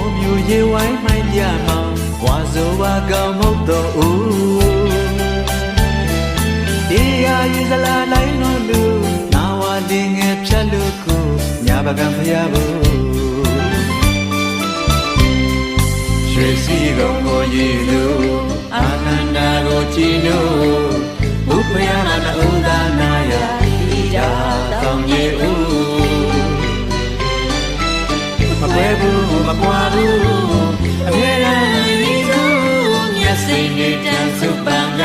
မောမျိုးရေဝိုင်းမှိုင်းပြမောင်ဝါဆိုဝါကောင်မဟုတ်တော့ဦးဒီယာရီစလာလိုက်လို့လူနာဝတင်ငယ်ဖြတ်လို့ခုညာပကံဖျားဘူးရွှေစီကုန်ကိုရည်သူအာနန္ဒာကိုကြည်လို့ဘုဖယားနာဥဒနာယဒီတာတောင်းရေဦးမပွဲဘူး မကွာဘူးအမြဲတမ်းနေသူမျက်စိနဲ့တန်စုပန်က